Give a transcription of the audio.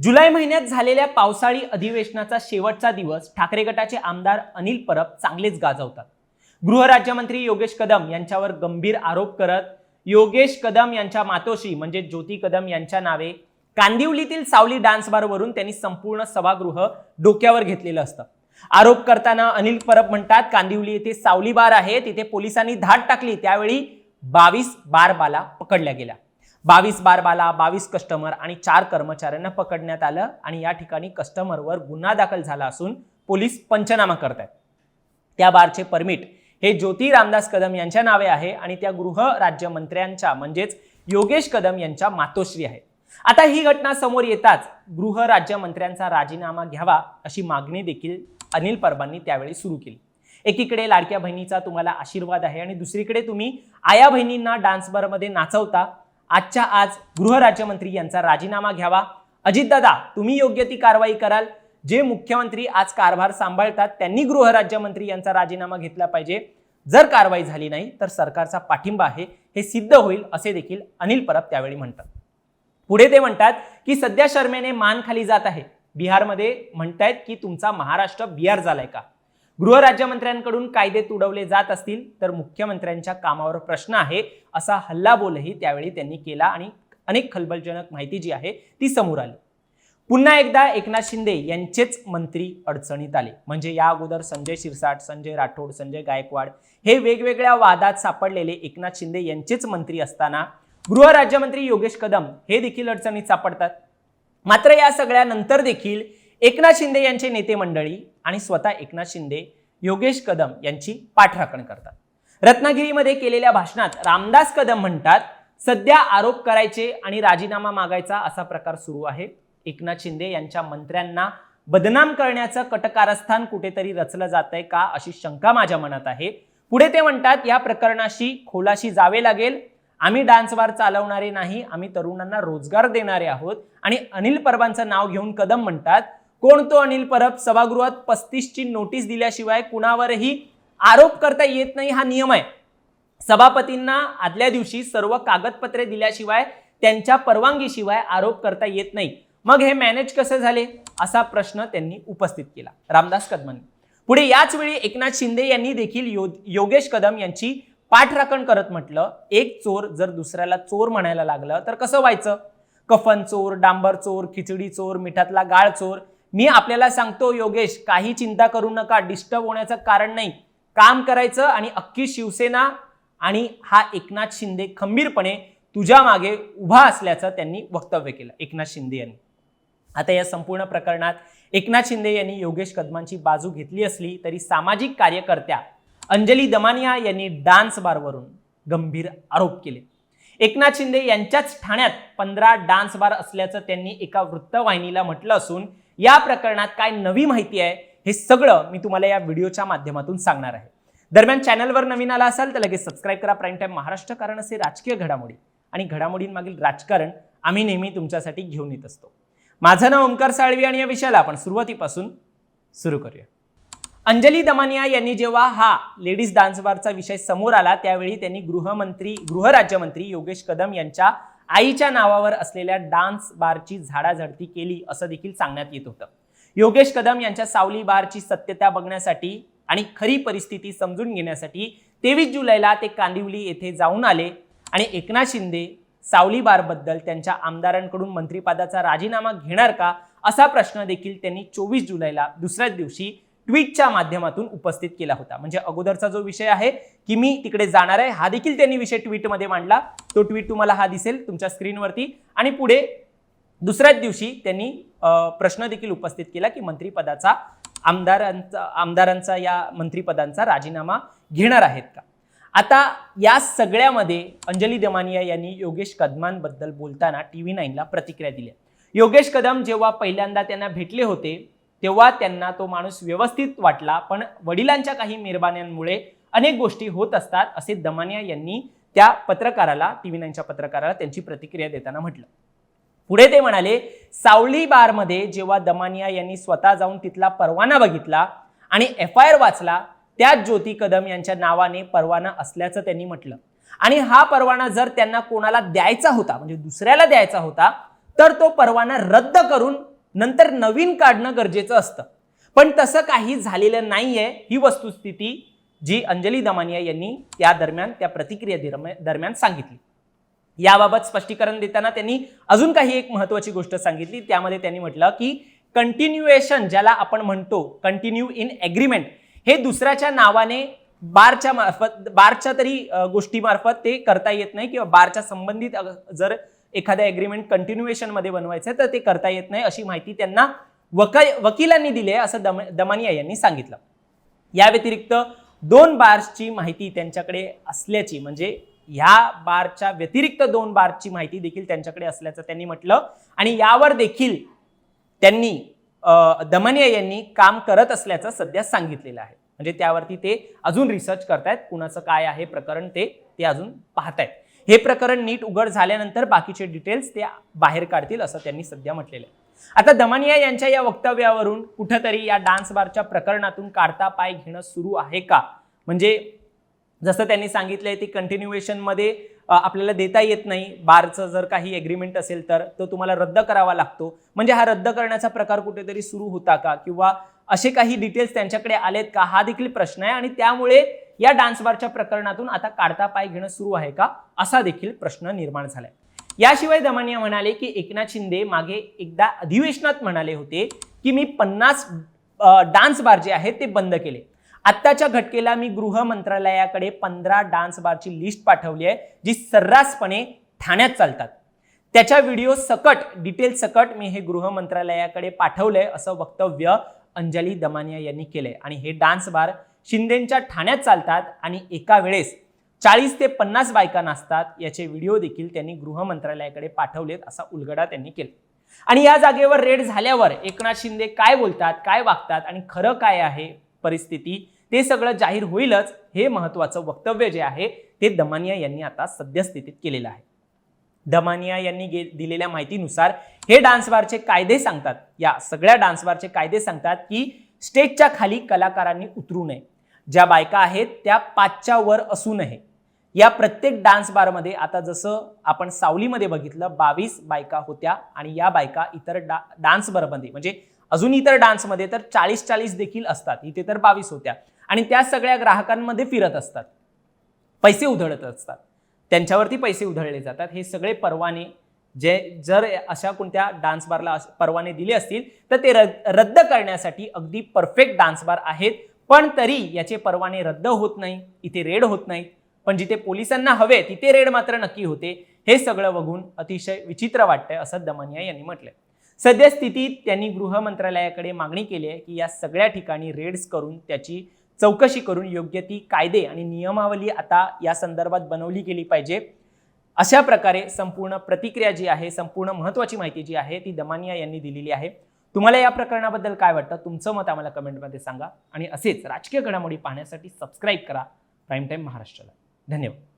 जुलै महिन्यात झालेल्या पावसाळी अधिवेशनाचा शेवटचा दिवस ठाकरे गटाचे आमदार अनिल परब चांगलेच गाजवतात. गृहराज्यमंत्री योगेश कदम यांच्यावर गंभीर आरोप करत योगेश कदम यांच्या मातोश्री म्हणजे ज्योती कदम यांच्या नावे कांदिवलीतील सावली डान्स बारवरून त्यांनी संपूर्ण सभागृह डोक्यावर घेतलेलं असतं. आरोप करताना अनिल परब म्हणतात कांदिवली येथे सावली बार आहे तिथे पोलिसांनी धाड टाकली त्यावेळी बावीस बार बाला पकडल्या गेल्या. बावीस बार बाला बावीस कस्टमर आणि चार कर्मचाऱ्यांना पकडण्यात आलं आणि या ठिकाणी कस्टमरवर गुन्हा दाखल झाला असून पोलीस पंचनामा करत आहेत त्या बारचे परमिट हे ज्योती रामदास कदम यांच्या नावे आहे आणि त्या गृह राज्यमंत्र्यांच्या म्हणजेच योगेश कदम यांच्या मातोश्री आहे आता ही घटना समोर येताच गृह राज्यमंत्र्यांचा राजीनामा घ्यावा अशी मागणी देखील अनिल परबांनी त्यावेळी सुरू केली. एकीकडे लाडक्या बहिणीचा तुम्हाला आशीर्वाद आहे आणि दुसरीकडे तुम्ही आया बहिणींना डान्स बारमध्ये नाचवता आजच्या आज गृहराज्यमंत्री यांचा राजीनामा घ्यावा. अजितदादा तुम्ही योग्य ती कारवाई कराल. जे मुख्यमंत्री आज कारभार सांभाळतात त्यांनी गृहराज्यमंत्री यांचा राजीनामा घेतला पाहिजे. जर कारवाई झाली नाही तर सरकारचा पाठिंबा आहे हे सिद्ध होईल असे देखील अनिल परब त्यावेळी म्हणतात. पुढे ते म्हणतात की सध्या शर्मेने मान खाली जात आहे. बिहारमध्ये म्हणतायत की तुमचा महाराष्ट्र बिहार झालाय का? गृहराज्यमंत्र्यांकडून कायदे तुडवले जात असतील तर मुख्यमंत्र्यांच्या कामावर प्रश्न आहे असा हल्लाबोलही त्यावेळी त्यांनी केला आणि अनेक खलबलजनक माहिती जी आहे ती समोर आली. पुन्हा एकदा एकनाथ शिंदे यांचेच मंत्री अडचणीत आले. म्हणजे या अगोदर संजय शिरसाट संजय राठोड संजय गायकवाड हे वेगवेगळ्या वादात सापडलेले एकनाथ शिंदे यांचेच मंत्री असताना गृहराज्यमंत्री योगेश कदम हे देखील अडचणीत सापडतात. मात्र या सगळ्यानंतर देखील एकनाथ शिंदे यांचे नेते मंडळी आणि स्वतः एकनाथ शिंदे योगेश कदम यांची पाठराखण करतात. रत्नागिरीमध्ये केलेल्या भाषणात रामदास कदम म्हणतात सध्या आरोप करायचे आणि राजीनामा मागायचा असा प्रकार सुरू आहे. एकनाथ शिंदे यांच्या मंत्र्यांना बदनाम करण्याचं कटकारस्थान कुठेतरी रचलं जात आहे का अशी शंका माझ्या मनात आहे. पुढे ते म्हणतात या प्रकरणाशी खोलाशी जावे लागेल. आम्ही डान्सवार चालवणारे नाही आम्ही तरुणांना रोजगार देणारे आहोत. आणि अनिल परबांचं नाव घेऊन कदम म्हणतात कोण तो अनिल परब? सभागृहात पस्तीसची नोटीस दिल्याशिवाय कुणावरही आरोप करता येत नाही हा नियम आहे. सभापतींना आदल्या दिवशी सर्व कागदपत्रे दिल्याशिवाय त्यांच्या परवानगीशिवाय आरोप करता येत नाही. मग हे मॅनेज कसे झाले? असा प्रश्न त्यांनी उपस्थित केला. रामदास कदमांनी. पुढे याच वेळी एकनाथ शिंदे यांनी देखील यो योगेश कदम यांची पाठराखण करत म्हटलं एक चोर जर दुसऱ्याला चोर म्हणायला लागलं तर कसं व्हायचं? कफन चोर डांबर चोर खिचडी चोर मिठातला गाळ चोर मी आपल्याला सांगतो योगेश काही चिंता करू नका डिस्टर्ब होण्याचं कारण नाही. काम करायचं आणि अख्खी शिवसेना आणि हा एकनाथ शिंदे खंबीरपणे तुझ्या मागे उभा असल्याचं त्यांनी वक्तव्य केलं एकनाथ शिंदे यांनी. आता या संपूर्ण प्रकरणात एकनाथ शिंदे यांनी योगेश कदमांची बाजू घेतली असली तरी सामाजिक कार्यकर्त्या अंजली दमानिया यांनी डान्स बारवरून गंभीर आरोप केले. एकनाथ शिंदे यांच्याच ठाण्यात पंधरा डान्स बार असल्याचं त्यांनी एका वृत्तवाहिनीला म्हटलं असून या प्रकरणात काय नवी माहिती आहे हे सगळं मी तुम्हाला या व्हिडिओच्या माध्यमातून सांगणार आहे. दरम्यान चॅनलवर नवीन आला असाल तर लगेच सबस्क्राईब करा. प्राईम टाईम महाराष्ट्र कारण असे राजकीय घडामोडी आणि घडामोडींमागील राजकारण आम्ही नेहमी तुमच्यासाठी घेऊन येत असतो. माझं नाव ओंकार साळवी आणि या विषयाला आपण सुरुवातीपासून सुरू करूया. अंजली दमानिया यांनी जेव्हा हा लेडीज डान्स बारचा विषय समोर आला त्यावेळी त्यांनी गृहमंत्री गृहराज्यमंत्री योगेश कदम यांच्या आईच्या नावावर असलेल्या डान्स बारची झाडाझडती केली असं देखील सांगण्यात येत होतं. योगेश कदम यांच्या सावली बारची सत्यता बघण्यासाठी आणि खरी परिस्थिती समजून घेण्यासाठी तेवीस जुलैला ते कांदिवली येथे जाऊन आले आणि एकनाथ शिंदे सावली बारबद्दल त्यांच्या आमदारांकडून मंत्रिपदाचा राजीनामा घेणार का असा प्रश्न देखील त्यांनी चोवीस जुलैला दुसऱ्याच दिवशी ट्विटच्या माध्यमातून उपस्थित केला होता. म्हणजे अगोदरचा जो विषय आहे की मी तिकडे जाणार आहे हा देखील त्यांनी विषय ट्विटमध्ये मांडला. तो ट्विट तुम्हाला हा दिसेल तुमच्या स्क्रीनवरती. आणि पुढे दुसऱ्याच दिवशी त्यांनी प्रश्न देखील उपस्थित केला की मंत्रिपदाचा आमदारांचा आमदारांचा या मंत्रिपदांचा राजीनामा घेणार आहेत का? आता या सगळ्यामध्ये अंजली दमानिया यांनी योगेश कदमांबद्दल बोलताना टी व्ही नाईनला प्रतिक्रिया दिल्या योगेश कदम जेव्हा पहिल्यांदा त्यांना भेटले होते तेव्हा त्यांना तो माणूस व्यवस्थित वाटला. पण वडिलांच्या काही मेहरबान्यांमुळे अनेक गोष्टी होत असतात असे दमानिया यांनी त्या पत्रकाराला टी व्ही नाईनच्या पत्रकाराला त्यांची प्रतिक्रिया देताना म्हटलं. पुढे ते म्हणाले सावली बारमध्ये जेव्हा दमानिया यांनी स्वतः जाऊन तिथला परवाना बघितला आणि एफ आय आर वाचला त्या ज्योती कदम यांच्या नावाने परवाना असल्याचं त्यांनी म्हटलं. आणि हा परवाना जर त्यांना कोणाला द्यायचा होता म्हणजे दुसऱ्याला द्यायचा होता तर तो परवाना रद्द करून नंतर नवीन काढणं गरजेचं असतं. पण तसं काही झालेलं नाही आहे ही वस्तुस्थिती जी अंजली दमानिया यांनी या दरम्यान त्या प्रतिक्रिया दरम्या- दरम्यान सांगितली. याबाबत स्पष्टीकरण देताना त्यांनी अजून काही एक महत्वाची गोष्ट सांगितली. त्यामध्ये त्यांनी म्हटलं की कंटिन्युएशन ज्याला आपण म्हणतो कंटिन्यू इन ॲग्रीमेंट हे दुसऱ्याच्या नावाने बारच्या मार्फत बारच्या तरी गोष्टीमार्फत ते करता येत नाही किंवा बारच्या संबंधित जर एखाद्या एग्रीमेंट कंटिन्युएशनमध्ये बनवायचं तर ते करता येत नाही अशी माहिती त्यांना वका वकिलांनी दिली आहे असं दम दमानिया यांनी सांगितलं. या व्यतिरिक्त दोन बार्सची माहिती त्यांच्याकडे असल्याची म्हणजे ह्या बारच्या व्यतिरिक्त दोन बारची माहिती देखील त्यांच्याकडे असल्याचं त्यांनी म्हटलं. आणि यावर देखील त्यांनी दमनिया यांनी काम करत असल्याचं सध्या सांगितलेलं आहे. म्हणजे त्यावरती ते अजून रिसर्च करतायत कुणाचं काय आहे प्रकरण ते ते अजून पाहतायत. हे प्रकरण नीट उघड झाल्यानंतर बाकीचे डिटेल्स ते बाहेर काढतील असं त्यांनी सध्या म्हटलेलं आहे. आता दमानिया यांच्या या वक्तव्यावरून कुठंतरी या डान्स बारच्या प्रकरणातून काढता पाय घेणं सुरू आहे का? म्हणजे जसं त्यांनी सांगितलंय ती कंटिन्युएशनमध्ये आपल्याला देता येत नाही. बारचं जर काही एग्रीमेंट असेल तर तो तुम्हाला रद्द करावा लागतो. म्हणजे हा रद्द करण्याचा प्रकार कुठेतरी सुरू होता का? किंवा असे काही डिटेल्स त्यांच्याकडे आलेत का? हा देखील प्रश्न आहे आणि त्यामुळे या डान्स बारच्या प्रकरणातून आता काढता पाय घेणं सुरू आहे का? असा देखील प्रश्न निर्माण झालाय. याशिवाय दमानिया म्हणाले की एकनाथ शिंदे मागे एकदा अधिवेशनात म्हणाले होते की मी पन्नास डान्स बार जे आहेत ते बंद केले. आत्ताच्या घटकेला मी गृह मंत्रालयाकडे पंधरा डान्स बारची लिस्ट पाठवली आहे जी सर्रासपणे ठाण्यात चालतात. त्याच्या व्हिडिओ सकट डिटेल सकट मी हे गृह मंत्रालयाकडे पाठवलंय असं वक्तव्य अंजली दमानिया यांनी केलंय. आणि हे डान्स बार शिंदेंच्या ठाण्यात चालतात आणि एका वेळेस चाळीस ते पन्नास बायका नाचतात याचे व्हिडिओ देखील त्यांनी गृह मंत्रालयाकडे पाठवलेत असा उलगडा त्यांनी केला. आणि या जागेवर रेड झाल्यावर एकनाथ शिंदे काय बोलतात काय वागतात आणि खरं काय आहे परिस्थिती ते सगळं जाहीर होईलच हे महत्वाचं वक्तव्य जे आहे ते दमानिया यांनी आता सद्यस्थितीत केलेलं आहे. दमानिया यांनी गे दिलेल्या माहितीनुसार हे डान्सबारचे कायदे सांगतात या सगळ्या डान्सबारचे कायदे सांगतात की स्टेजच्या खाली कलाकारांनी उतरू नये. ज्या बायका आहेत त्या पाचच्या वर असू नये. या प्रत्येक डान्स बारमध्ये आता जसं आपण सावलीमध्ये बघितलं बावीस बायका होत्या आणि या बायका इतर डा डान्स बारमध्ये म्हणजे अजून इतर डान्समध्ये तर चाळीस चाळीस देखील असतात. इथे तर बावीस होत्या. आणि त्या सगळ्या ग्राहकांमध्ये फिरत असतात. पैसे उधळत असतात. त्यांच्यावरती पैसे उधळले जातात. हे सगळे परवाने जे जर अशा कोणत्या डान्स बारला अस- परवाने दिले असतील तर ते रद्द करण्यासाठी अगदी परफेक्ट डान्स बार आहेत. पण तरी याचे परवाने रद्द होत नाही इथे रेड होत नाही. पण जिथे पोलिसांना हवे तिथे रेड मात्र नक्की होते. हे सगळं बघून अतिशय विचित्र वाटतंय असं दमनिया यांनी म्हटलंय. सद्यस्थितीत त्यांनी गृह मंत्रालयाकडे मागणी केली आहे की या सगळ्या ठिकाणी रेड्स करून त्याची चौकशी करून योग्य ती कायदे आणि नियमावली आता या संदर्भात बनवली गेली पाहिजे. अशा प्रकारे संपूर्ण प्रतिक्रिया जी आहे संपूर्ण महत्त्वाची माहिती जी आहे ती दमानिया यांनी दिलेली आहे. तुम्हाला या प्रकरणाबद्दल काय वाटतं? तुमचं मत आम्हाला कमेंटमध्ये सांगा. आणि असेच राजकीय घडामोडी पाहण्यासाठी सबस्क्राईब करा. प्राईम टाईम महाराष्ट्राला. धन्यवाद.